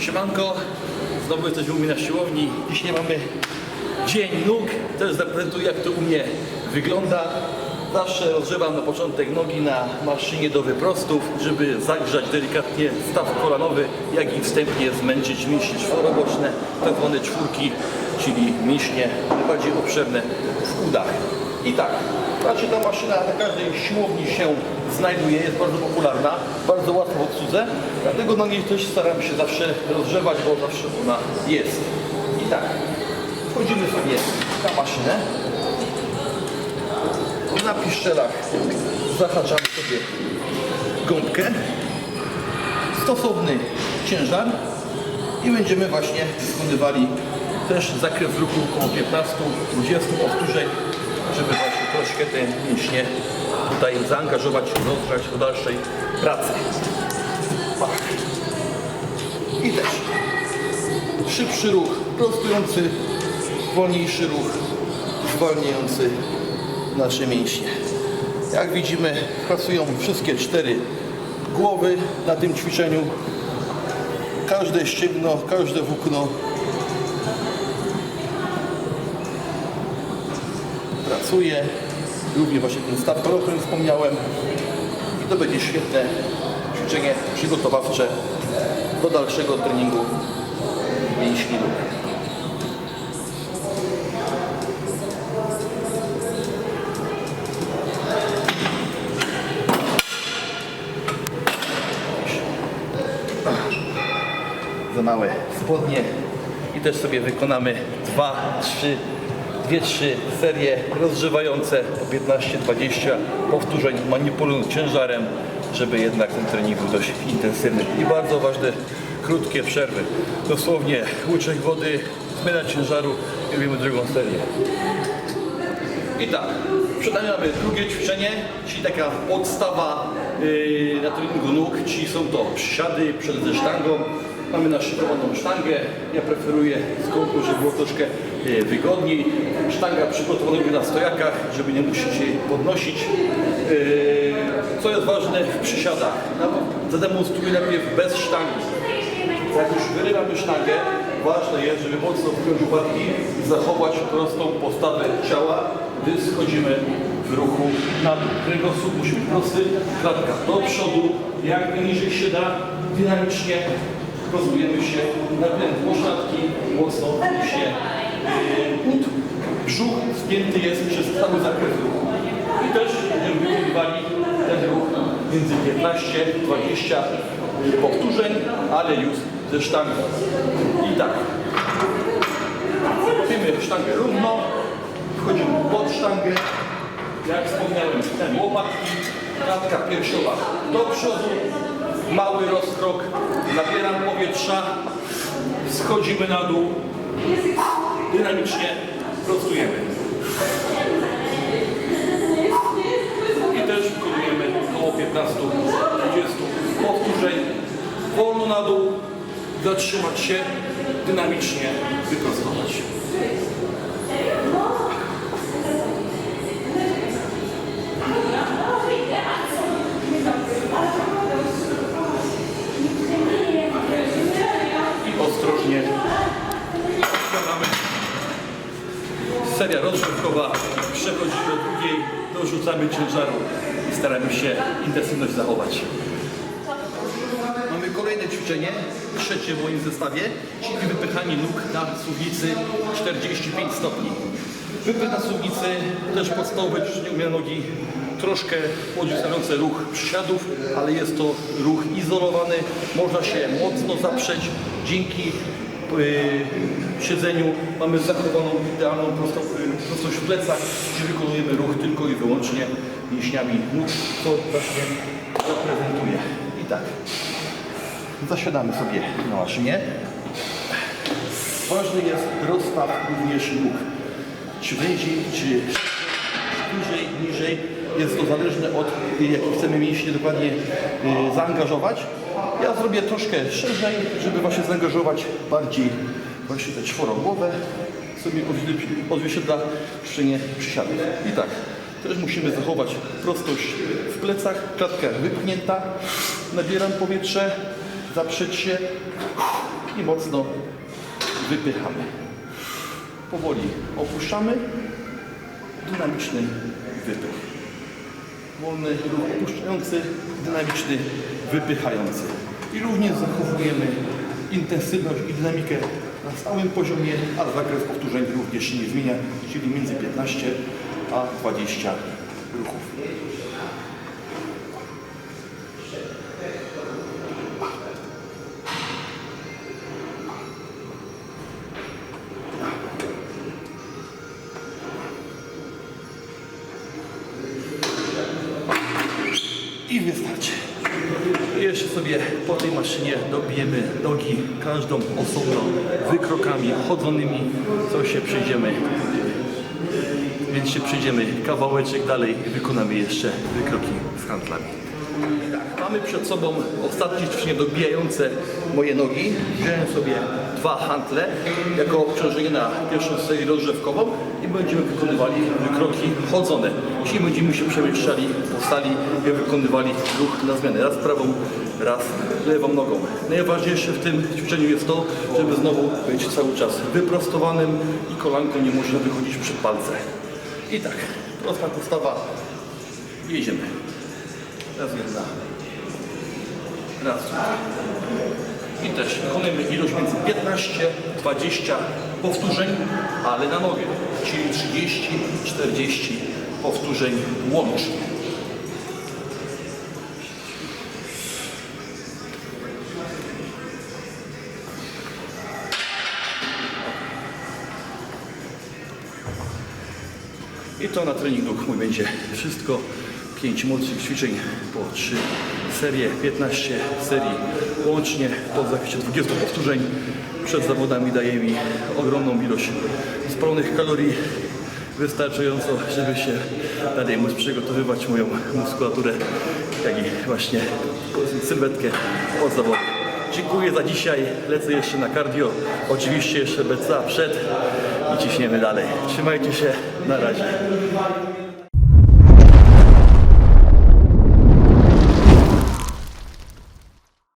Siemanko, znowu jesteśmy u mnie na siłowni. Dzisiaj mamy dzień nóg. Też zaprezentuję jak to u mnie wygląda. Zawsze rozgrzewam na początek nogi na maszynie do wyprostów, żeby zagrzać delikatnie staw kolanowy, jak i wstępnie zmęczyć mięśnie czworoboczne, tak zwane czwórki, czyli mięśnie najbardziej obszerne w udach. I tak, znaczy ta maszyna na każdej siłowni się znajduje, jest bardzo popularna, bardzo łatwo w obsłudze, dlatego na niej też staram się zawsze rozgrzewać, bo zawsze ona jest. I tak, wchodzimy sobie na maszynę, na piszczelach zahaczamy sobie gąbkę, stosowny ciężar. I będziemy właśnie wykonywali też zakres ruchu około 15-20 powtórzeń, żeby właśnie troszkę te mięśnie tutaj zaangażować, rozgrzać do dalszej pracy. I też szybszy ruch, prostujący, wolniejszy ruch, zwalniający nasze mięśnie. Jak widzimy, pracują wszystkie cztery głowy na tym ćwiczeniu. Każde ścięgno, każde włókno pracuje. Również właśnie ten staw, o którym wspomniałem. I to będzie świetne ćwiczenie przygotowawcze do dalszego treningu mięśni za małe spodnie i też sobie wykonamy dwa, trzy, dwie, trzy serie rozgrzewające po 15-20 powtórzeń manipulując ciężarem, żeby jednak ten trening był dość intensywny. I bardzo ważne, krótkie przerwy. Dosłownie łyczek wody, zmiana ciężaru i robimy drugą serię. I tak, przed drugie ćwiczenie, czyli taka podstawa yy, na treningu nóg, czyli są to przysiady przed ze sztangą. Mamy naszykowaną sztangę, ja preferuję z kątu, żeby było troszkę yy, wygodniej. Sztanga przygotowana na stojakach, żeby nie musieć jej podnosić. Yy, co jest ważne w przysiadach? No, zademonstruję najpierw bez sztangi. Jak już wyrywamy sztangę, ważne jest, żeby mocno wpiąć łopatki i zachować prostą postawę ciała, gdy schodzimy w ruchu na dół. Kręgosłup musi być prosty, klatka do przodu, jak najniżej się da, dynamicznie rozbujemy się, napięt poszlatki, mocno się yy, ud, brzuch spięty jest przez cały zakres ruchu. I też będziemy wykonywali ten ruch między 15-20 powtórzeń, ale już ze sztangą. I tak. Robimy sztangę równo, wchodzimy pod sztangę, jak wspomniałem, łopatki, klatka piersiowa do przodu, mały rozkrok, nabieram powietrza, schodzimy na dół, dynamicznie prostujemy. I też wykonujemy około 15-20 powtórzeń. Wolno na dół, zatrzymać się, dynamicznie wyprostować. Przechodzimy do drugiej, dorzucamy ciężaru i staramy się intensywność zachować. Mamy kolejne ćwiczenie, trzecie w moim zestawie, czyli wypychanie nóg na suwnicy 45 stopni. Wypych na suwnicy, też podstawowe ćwiczenie umie nogi, troszkę odrzucające ruch przysiadów, ale jest to ruch izolowany, można się mocno zaprzeć dzięki siedzeniu mamy zachowaną idealną prostą, yy, prostość w plecach, gdzie wykonujemy ruch tylko i wyłącznie mięśniami nóg, co właśnie zaprezentuję. I tak, zasiadamy sobie na maszynie. Ważny jest rozstaw również nóg. Czy węziej, czy niżej, niżej. Jest to zależne od y, jaki chcemy mięśnie dokładnie y, zaangażować. Ja zrobię troszkę szerzej, żeby właśnie zaangażować bardziej właśnie te czworogłowe sobie odzwie- odzwierciedla ćwiczenie przysiadów. I tak, też musimy zachować prostość w plecach, klatka wypchnięta, nabieram powietrze, zaprzeć się i mocno wypychamy. Powoli opuszczamy, dynamiczny wypych. Wolny opuszczający, dynamiczny wypychający. I również zachowujemy intensywność i dynamikę na stałym poziomie, a zakres powtórzeń również się nie zmienia, czyli między 15 a 20 ruchów. I wystarczy. Jeszcze sobie po tej maszynie dobijemy nogi każdą osobno wykrokami chodzonymi, co się przyjdziemy. Więc się przyjdziemy kawałeczek dalej i wykonamy jeszcze wykroki z handlami. Tak, mamy przed sobą ostatnie ćwiczenie dobijające moje nogi. Wziąłem sobie dwa hantle jako obciążenie na pierwszą serię rozrzewkową i będziemy wykonywali wykroki chodzone. Czyli będziemy się przemieszczali po sali i wykonywali ruch na zmianę. Raz prawą, raz lewą nogą. Najważniejsze w tym ćwiczeniu jest to, żeby znowu być cały czas wyprostowanym i kolanko nie może wychodzić przed palce. I tak, prosta postawa. Jedziemy. Raz jedna. Raz. I też wykonujemy ilość między 15 20 powtórzeń, ale na nogę. Czyli 30 40 powtórzeń łącznie. I to na treningu mój będzie wszystko. 5 mocnych ćwiczeń po 3 serie, 15 serii łącznie po zakresie 20 powtórzeń. Przed zawodami daje mi ogromną ilość spalonych kalorii, wystarczająco, żeby się dalej móc przygotowywać moją muskulaturę, jak i właśnie sylwetkę od zawodu. Dziękuję za dzisiaj. Lecę jeszcze na cardio. Oczywiście jeszcze BCA przed i ciśniemy dalej. Trzymajcie się. Na razie.